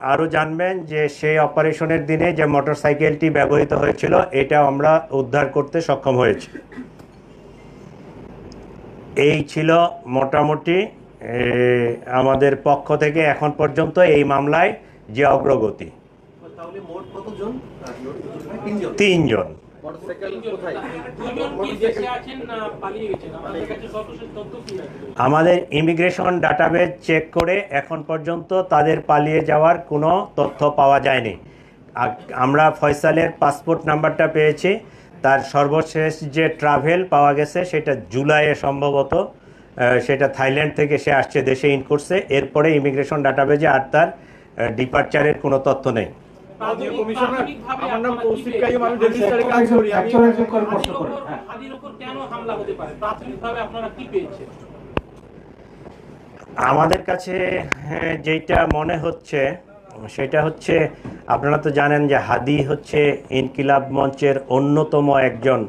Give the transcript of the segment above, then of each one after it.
আরও জানবেন যে সেই অপারেশনের দিনে যে মোটরসাইকেলটি ব্যবহৃত হয়েছিল এটা আমরা উদ্ধার করতে সক্ষম হয়েছি। এই ছিল মোটামুটি আমাদের পক্ষ থেকে এখন পর্যন্ত এই মামলায় যে অগ্রগতি। তিনজন। তিনজন মোটরসাইকেল কোথায়? দুজন কি দেশে আছেন না পালিয়ে গেছেন আমাদের কাছে সর্বশেষ তথ্য কি আছে? আমাদের ইমিগ্রেশন ডাটাবেজ চেক করে এখন পর্যন্ত তাদের পালিয়ে যাওয়ার কোনো তথ্য পাওয়া যায়নি। আমরা ফয়সালের পাসপোর্ট নাম্বারটা পেয়েছি। তার সর্বশেষ যে ট্রাভেল পাওয়া গেছে সেটা জুলাইয়ে সম্ভবত সেটা থাইল্যান্ড থেকে সে আসছে দেশে ইন করছে এরপরে ইমিগ্রেশন ডাটাবেজে আর তার ডিপার্চারের কোনো তথ্য নেই। আমার নাম কৌশিক কাইম আমি পেয়েছেন? কাজ করি আমি একজন একজন করে প্রশ্ন হাদির করেন ওপর- হাদির ওপর কেন হামলা হতে পারে? প্রাথমিকভাবে আপনারা কি পেয়েছেন? আমাদের কাছে হ্যাঁ, যেটা মনে হচ্ছে সেটা হচ্ছে আপনারা তো জানেন যে হাদি হচ্ছে ইনকিলাব মঞ্চের অন্যতম একজন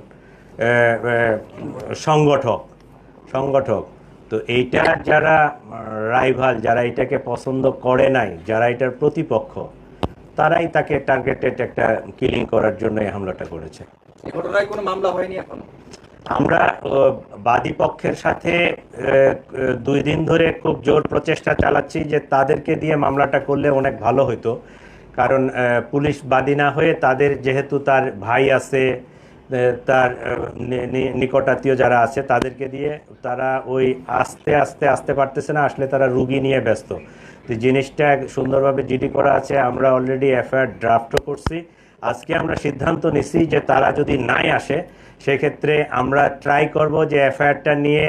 সংগঠক সংগঠক। তো এইটা যারা রাইভাল যারা এটাকে পছন্দ করে নাই যারা এটার প্রতিপক্ষ তারাই তাকে টার্গেটেড একটা কিলিং করার জন্য এই হামলাটা করেছে। ঘটনায় কোনো মামলা হয়নি এখনও? আমরা আহ, বাদী পক্ষের সাথে দুই দিন ধরে খুব জোর প্রচেষ্টা চালাচ্ছি যে তাদেরকে দিয়ে মামলাটা করলে অনেক ভালো হতো কারণ পুলিশ বাদী না হয়ে তাদের যেহেতু তার ভাই আছে তার নিকটাত্মীয় যারা আছে তাদেরকে দিয়ে তারা ওই আস্তে আস্তে আসতে পারতেছে না আসলে তারা রুগী নিয়ে ব্যস্ত। তো জিনিসটা সুন্দরভাবে জিডি করা আছে, আমরা অলরেডি এফআইআর ড্রাফটও করছি। আজকে আমরা সিদ্ধান্ত নিছি যে তারা যদি নাই আসে, সেক্ষেত্রে আমরা ট্রাই করব যে এফআইআরটা নিয়ে,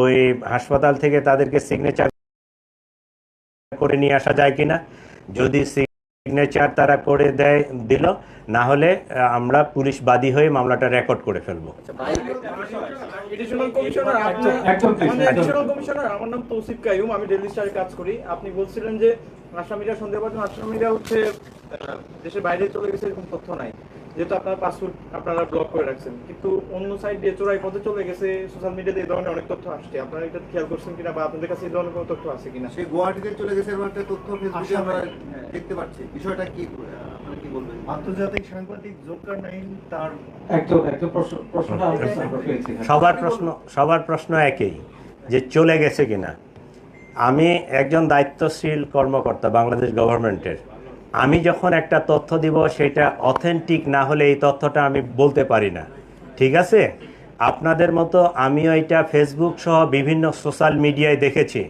ওই হাসপাতাল থেকে তাদেরকে সিগনেচার করে নিয়ে আসা যায় কিনা। যদি সিগনেচার তারা করে দেয় দিল। না হলে আমরা পুলিশ বাদী হয়ে মামলাটা রেকর্ড করে ফেলব। আচ্ছা কমিশনার আমার নাম তৌসিফ কাইম আমি ডেলি স্টারে কাজ করি। আপনি বলছিলেন যে আসামিরা সন্দেহ পাচ্ছেন আসামিরা হচ্ছে আহ, দেশের বাইরে চলে গেছে এরকম তথ্য নাই। যেহেতু আপনার পাসপোর্ট আপনারা ব্লক করে রাখছেন কিন্তু অন্য সাইড দিয়ে চোরাই পথে চলে গেছে সোশ্যাল মিডিয়াতে এই ধরনের অনেক তথ্য আসছে। আপনারা এটা খেয়াল করছেন কিনা বা আপনাদের কাছে এই ধরনের কোনো তথ্য আছে কিনা? সে গুয়াহাটিতে চলে গেছে এরকম একটা তথ্য ফেসবুকে আমরা হ্যাঁ। দেখতে পাচ্ছি। বিষয়টা কি আপনারা কি বলবেন? আন্তর্জাতিক সাংবাদিক জোকার নাইন তার প্রশ্নটা হ্যাঁ। সবার প্রশ্ন সবার প্রশ্ন একই যে চলে গেছে কিনা। আমি একজন দায়িত্বশীল কর্মকর্তা বাংলাদেশ গভর্নমেন্টের আমি যখন একটা তথ্য দিব, সেটা অথেন্টিক না হলে এই তথ্যটা আমি বলতে পারি না। ঠিক আছে? আপনাদের মতো আমিও এটা ফেসবুক সহ বিভিন্ন সোশ্যাল মিডিয়ায় দেখেছি।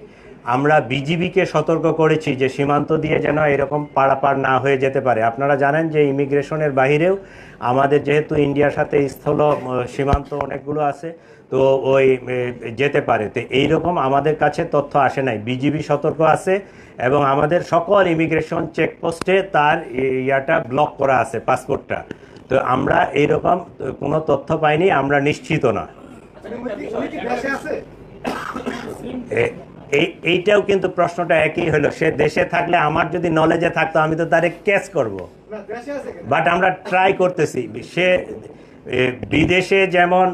আমরা বিজিবিকে সতর্ক করেছি যে সীমান্ত দিয়ে যেন এরকম পারাপার না হয়ে যেতে পারে। আপনারা জানেন যে ইমিগ্রেশনের বাহিরেও আমাদের যেহেতু ইন্ডিয়ার সাথে স্থল সীমান্ত অনেকগুলো আছে তো ওই যেতে পারে। তো এইরকম আমাদের কাছে তথ্য আসে নাই। বিজিবি সতর্ক আছে এবং আমাদের সকল ইমিগ্রেশন চেকপোস্টে তার ইয়াটা ব্লক করা আছে পাসপোর্টটা। তো আমরা এইরকম কোনো তথ্য পাইনি আমরা নিশ্চিত না। এই এইটাও কিন্তু প্রশ্নটা একই হলো। সে দেশে থাকলে আমার যদি নলেজে থাকতো আমি তো তারে ক্যাচ করব? বাট আমরা ট্রাই করতেছি। সে বিদেশে যেমন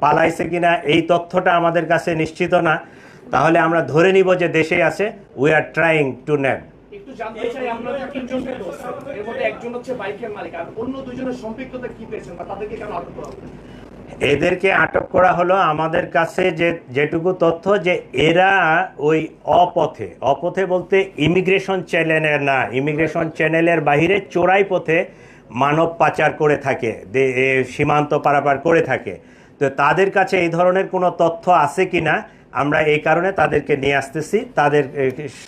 পালাইছে কিনা এই তথ্যটা আমাদের কাছে নিশ্চিত না। তাহলে আমরা ধরে নিব যে দেশে আছে we are trying to name? এদেরকে আটক করা হলো আমাদের কাছে যে যেটুকু তথ্য যে এরা ওই অপথে অপথে বলতে ইমিগ্রেশন চ্যানেলের না ইমিগ্রেশন চ্যানেলের বাইরে চোরাই পথে মানব পাচার করে থাকে সীমান্ত পারাপার করে থাকে। তো তাদের কাছে এই ধরনের কোনো তথ্য আছে কি না আমরা এই কারণে তাদেরকে নিয়ে আসতেছি। তাদের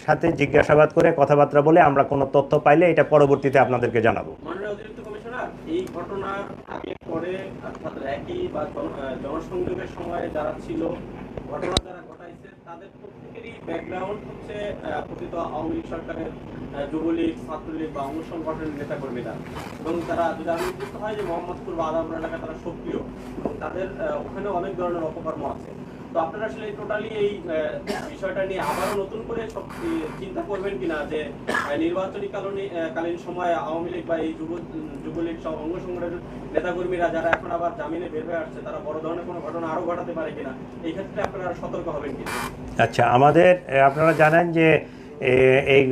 সাথে জিজ্ঞাসাবাদ করে কথাবার্তা বলে আমরা কোনো তথ্য পাইলে এটা পরবর্তীতে আপনাদেরকে জানাব। এই ছিল ঘটনা আহ, যুবলীগ, ছাত্রলীগ বা অঙ্গ সংগঠনের নেতাকর্মীরা। এবং তারা যদি আমি হয় যে মোহাম্মদপুর বা আদামপুর এলাকায় তারা সক্রিয়, এবং তাদের ওখানে অনেক ধরনের অপকর্ম আছে। তো আপনারা আসলে টোটালি এই বিষয়টা নিয়ে আবারও নতুন করে সব চিন্তা করবেন কিনা যে নির্বাচনী কালীন কালীন সময়ে আওয়ামী লীগ বা এই যুব যুবলীগ সব অঙ্গ সংগঠনের নেতাকর্মীরা যারা এখন আবার জামিনে বের হয়ে আসছে, তারা বড় ধরনের কোনো ঘটনা আরও ঘটাতে পারে কিনা? এই ক্ষেত্রে আপনারা সতর্ক হবেন কিনা? আচ্ছা আমাদের আপনারা জানেন যে এই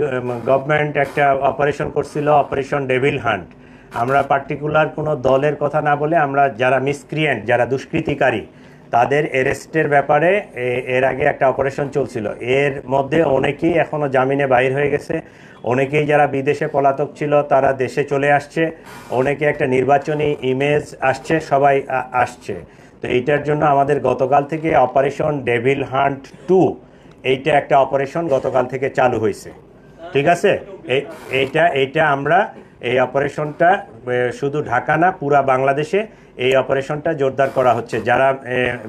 গভর্নমেন্ট একটা অপারেশন করছিল অপারেশন ডেভিল হান্ট আমরা পার্টিকুলার কোনো দলের কথা না বলে আমরা যারা মিসক্রিয়েন্ট যারা দুষ্কৃতিকারী, তাদের অ্যারেস্টের ব্যাপারে এর আগে একটা অপারেশন চলছিল। এর মধ্যে অনেকেই এখনও জামিনে বাইর হয়ে গেছে। অনেকেই যারা বিদেশে পলাতক ছিল, তারা দেশে চলে আসছে। অনেকে একটা নির্বাচনী ইমেজ আসছে, সবাই আসছে। তো এইটার জন্য আমাদের গতকাল থেকে অপারেশন ডেভিল হান্ট টু এইটা একটা অপারেশন গতকাল থেকে চালু হয়েছে। ঠিক আছে? এই এইটা এইটা আমরা এই অপারেশনটা শুধু ঢাকা না, পুরা বাংলাদেশে এই অপারেশনটা জোরদার করা হচ্ছে। যারা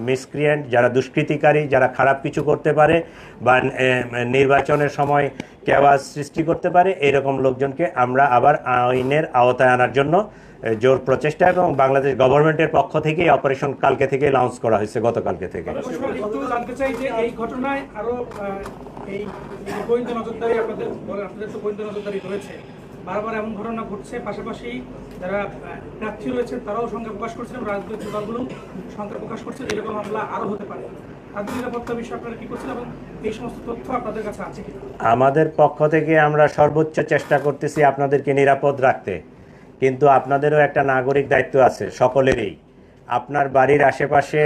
মিসক্রিয়েন্ট যারা দুষ্কৃতিকারী, যারা খারাপ কিছু করতে পারে বা নির্বাচনের সময় কেওয়াজ সৃষ্টি করতে পারে, এরকম লোকজনকে আমরা আবার আইনের আওতায় আনার জন্য জোর প্রচেষ্টা এবং বাংলাদেশ গভর্নমেন্টের পক্ষ থেকে অপারেশন কালকে থেকে লঞ্চ করা হয়েছে গতকালকে থেকে। বারবার এমন ঘটনা ঘটছে পাশাপাশি যারা প্রার্থী রয়েছে তারাও সংখ্যা প্রকাশ করছেন রাজনৈতিক দলগুলো সংখ্যা প্রকাশ করছে এরকম হামলা আরও হতে পারে। আমাদের পক্ষ থেকে আমরা সর্বোচ্চ চেষ্টা করতেছি আপনাদেরকে নিরাপদ রাখতে। কিন্তু আপনাদেরও একটা নাগরিক দায়িত্ব আছে, সকলেরই। আপনার বাড়ির আশেপাশে,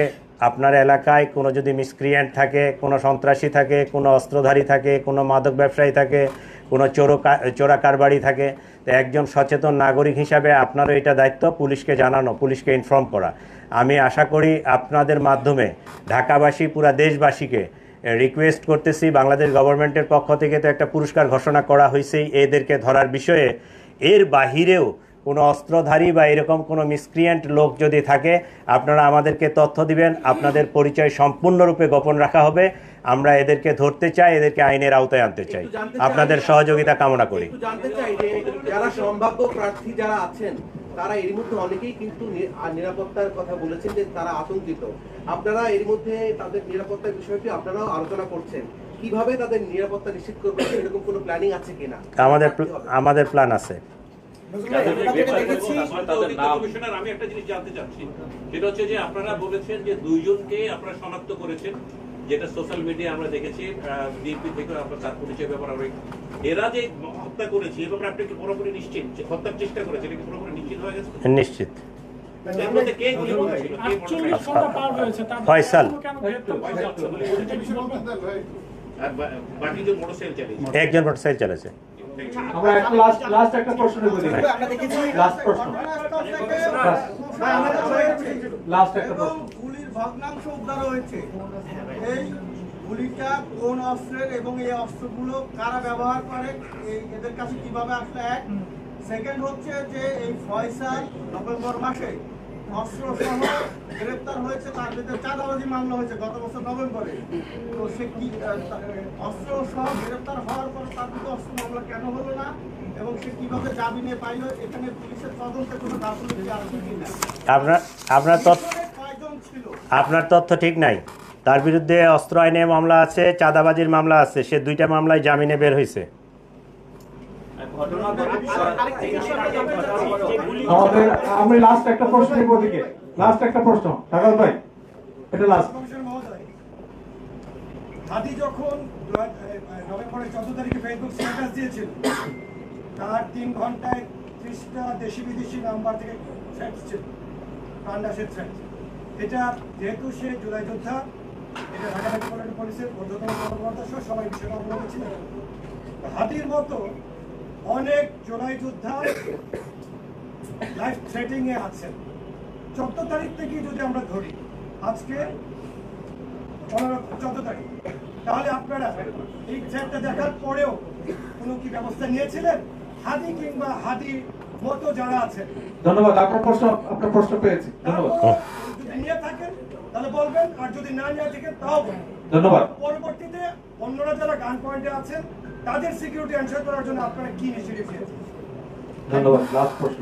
আপনার এলাকায় কোনো যদি মিসক্রিয়েন্ট থাকে, কোনো সন্ত্রাসী থাকে, কোনো অস্ত্রধারী থাকে, কোনো মাদক ব্যবসায়ী থাকে, কোনো চোরো চোরা কারবারি থাকে, তো একজন সচেতন নাগরিক হিসাবে আপনারও এটা দায়িত্ব, পুলিশকে জানানো, পুলিশকে ইনফর্ম করা। আমি আশা করি আপনাদের মাধ্যমে ঢাকাবাসী, পুরা দেশবাসীকে রিকোয়েস্ট করতেছি, বাংলাদেশ গভর্নমেন্টের পক্ষ থেকে তো একটা পুরস্কার ঘোষণা করা হয়েছেই এদেরকে ধরার বিষয়ে। এর বাহিরেও কোনো অস্ত্রধারী বা এরকম কোনো মিসক্রিয়েন্ট লোক যদি থাকে আপনারা আমাদেরকে তথ্য দিবেন আপনাদের পরিচয় সম্পূর্ণরূপে গোপন রাখা হবে। আমরা এদেরকে ধরতে চাই এদেরকে আইনের আওতায় আনতে চাই। আপনাদের সহযোগিতা কামনা করি। জানতে চাই যে যারা সম্ভাব্য প্রার্থী যারা আছেন তারা এর মধ্যে অনেকেই কিন্তু আর নিরাপত্তার কথা বলেছেন যে তারা আতঙ্কিত। আপনারা এর মধ্যে তাদের নিরাপত্তার বিষয়টি আপনারাও আলোচনা করছেন। কীভাবে তাদের নিরাপত্তা নিশ্চিত করবেন? এরকম কোনো প্ল্যানিং আছে কিনা? আমাদের আমাদের প্ল্যান আছে। আমি একটা জিনিস জানতে চাচ্ছি। সেটা হচ্ছে যে আপনারা বলেছেন যে দুইজনকে আপনারা শনাক্ত করেছেন যেটা সোশ্যাল মিডিয়া আমরা দেখেছি বিএনপি থেকে তার পরিচয় ব্যাপার আমরা এরা যে হত্যা করেছে এ ব্যাপারে আপনি কি পুরোপুরি নিশ্চিত যে হত্যার চেষ্টা করেছে এটা কি পুরোপুরি নিশ্চিত হয়ে গেছে? নিশ্চিত। ফয়সাল। মোটরসাইকেল চালিয়েছে? একজন মোটরসাইকেল চালাচ্ছে। আমরা একটা লাস্ট লাস্ট একটা প্রশ্ন। করি লাস্ট প্রশ্ন। লাস্ট একটা প্রশ্ন। গুলির ভগ্নাংশ উদ্ধার হয়েছে। এই গুলিটা কোন অস্ত্রের এবং এই অস্ত্রগুলো কারা ব্যবহার করে এদের কাছে কীভাবে আসলে এক? সেকেন্ড হচ্ছে যে এই ফয়সাল নভেম্বর মাসে অস্ত্র সহ গ্রেপ্তার হয়েছে তার বিরুদ্ধে চাঁদাবাজি মামলা হয়েছে গত বছর নভেম্বরে। তো সে কি আহ, অস্ত্র সহ গ্রেপ্তার হওয়ার পর তার অস্ত্র মামলা কেন হলো না? এবং সে কীভাবে জামিনে পাইলো এখানে পুলিশের তদন্তে কোনো গাফিলতি আছে কিনা আপনার আপনার তথ্য আপনার তথ্য ঠিক নাই। তার বিরুদ্ধে অস্ত্র আইনে মামলা আছে চাঁদাবাজির মামলা আছে সে দুইটা মামলায় জামিনে বের হয়েছে। আমাদের আমি লাস্ট একটা প্রশ্ন নিব ওদিকে। লাস্ট একটা প্রশ্ন। ঢাকাল ভাই এটা লাস্ট হাদি যখন নভেম্বরের চোদ্দ তারিখে ফেসবুক স্ট্যাটাস দিয়েছিল তার তিন ঘন্টায় ত্রিশটা দেশি বিদেশি নাম্বার থেকে থ্রেট ছিল প্রাণনাশের থ্রেট এটা যেহেতু সে জুলাই যোদ্ধা এটা ঢাকা মেট্রোপলিটন পুলিশের ঊর্ধ্বতন কর্মকর্তা সহ সবাই বিষয়টা অবগত ছিলেন। হাতির মতো অনেক জুলাই যোদ্ধা লাইফ থ্রেটিং এ আছেন। চোদ্দ তারিখ থেকে যদি আমরা ধরি আজকে চোদ্দ তারিখ তাহলে আপনারা এই থ্রেটটা দেখার পরেও কোনো কি ব্যবস্থা নিয়েছিলেন? হাদি কিংবা হাদি মতো যারা আছেন। ধন্যবাদ আপনার প্রশ্ন আপনার প্রশ্ন পেয়েছি। ধন্যবাদ। যদি নিয়ে থাকেন তাহলে বলবেন আর যদি না নিয়ে থাকেন তাও বলবেন। ধন্যবাদ। পরবর্তীতে অন্যরা যারা গান পয়েন্টে আছেন তাদের সিকিউরিটি এনশোর করার জন্য আপনারা কি ইনিশিয়েটিভ নিয়েছেন? ধন্যবাদ লাস্ট প্রশ্ন।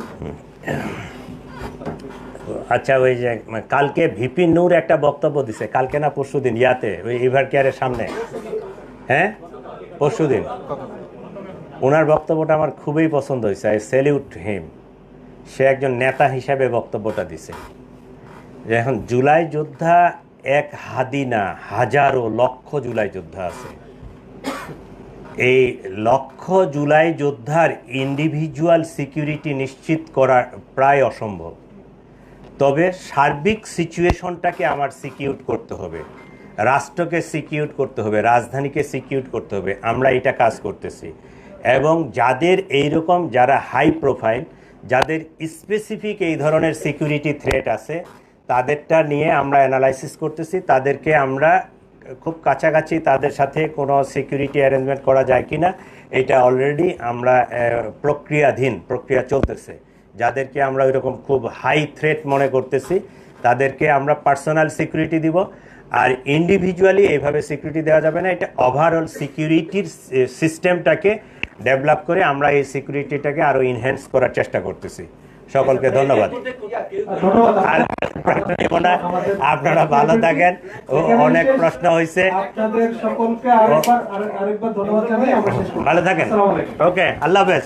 আচ্ছা ওই যে মানে কালকে ভিপি নূর একটা বক্তব্য দিছে কালকে না পরশুদিন ইয়াতে ওই ইভার কেয়ারের সামনে। হ্যাঁ? পরশুদিন। ওনার বক্তব্যটা আমার খুবই পছন্দ হয়েছে আই সেলিউট হিম সে একজন নেতা হিসাবে বক্তব্যটা দিছে। যে এখন জুলাই যোদ্ধা এক হাদি না হাজারো লক্ষ জুলাই যোদ্ধা আছে। এই লক্ষ জুলাই যোদ্ধার ইন্ডিভিজুয়াল সিকিউরিটি নিশ্চিত করা প্রায় অসম্ভব। তবে সার্বিক সিচুয়েশনটাকে আমার সিকিউর করতে হবে। রাষ্ট্রকে সিকিউর করতে হবে, রাজধানীকে সিকিউর করতে হবে। আমরা এটা কাজ করতেছি। এবং যাদের এই রকম যারা হাই প্রোফাইল যাদের স্পেসিফিক এই ধরনের সিকিউরিটি থ্রেট আছে, তাদেরটা নিয়ে আমরা অ্যানালাইসিস করতেছি। তাদেরকে আমরা খুব কাছাকাছি তাদের সাথে কোনো সিকিউরিটি অ্যারেঞ্জমেন্ট করা যায় কি না এটা অলরেডি আমরা প্রক্রিয়াধীন, প্রক্রিয়া চলতেছে। যাদেরকে আমরা ওইরকম খুব হাই থ্রেট মনে করতেছি, তাদেরকে আমরা পার্সোনাল সিকিউরিটি দিব। আর ইন্ডিভিজুয়ালি এইভাবে সিকিউরিটি দেওয়া যাবে না, এটা ওভারঅল সিকিউরিটির সিস্টেমটাকে ডেভেলপ করে আমরা এই সিকিউরিটিটাকে আরও ইনহ্যান্স করার চেষ্টা করতেছি। সকলকে ধন্যবাদ। আর। আপনারা ভালো থাকেন। ও অনেক প্রশ্ন হয়েছে। ভালো থাকেন। ওকে আল্লাহ হাফেজ।